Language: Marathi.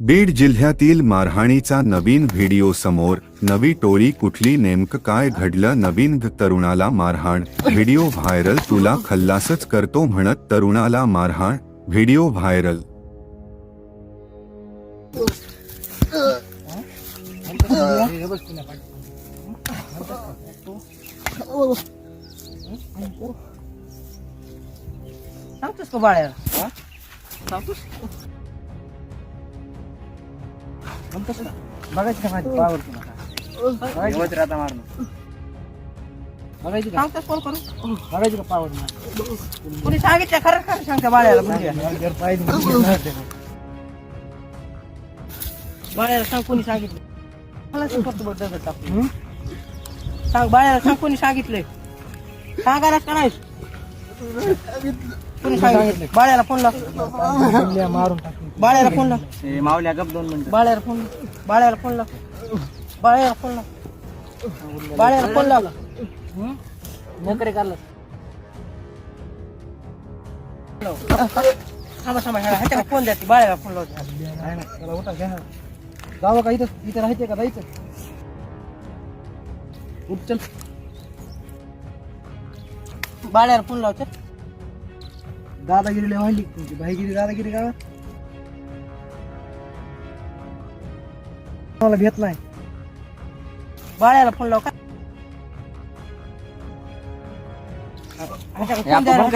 बीड जिल्ह्यातील मारहाणीचा नवीन व्हिडिओ समोर नवी टोळी कुठली नेमकं काय घडलं? नवीन तरुणाला मारहाण. व्हिडिओ व्हायरल तुला खल्लासच करतो म्हणत तरुणाला मारहाण. Video viral. सांगतोस का बाळ्या सांगतोस? बघायची का माझी? पावर बघायची आता मारणं बघायची का? सांगतोस कोण करू? बघायची का पावर कोणी सांगितलं? खरं खरं सांगते बाळ्याला म्हणजे. बाळ्याला सांग कोणी सांगितलं. मला सांग. फक्त बघ दगड टाकून. सांग बाळ्याला सांग कोणी सांगितलंय. सांगायला कोणी सांगितलं बाळ्याला फोन लाव. मारून बाळ्याला फोन लाव. मावल्या गप दोन मिनिटं. बाळ्याला फोन लाव. बाळ्याला फोन लाव. बाळ्याला फोन लाव. बाळ्याला फोन लाव. नोकरी काढलं थांबा थांबा ह्याला ह्याच्याला फोन द्या ती बाळ्याला फोन लावते जावं का इथं इथं राहायचं का जायचं? उठ चल. बाळ्याला फोन लाव चल दादागिरीला वाढली. तुमची भाईगिरी दादागिरी का? मला भेट नाही. बाळ्याला फोन लाव का? फोन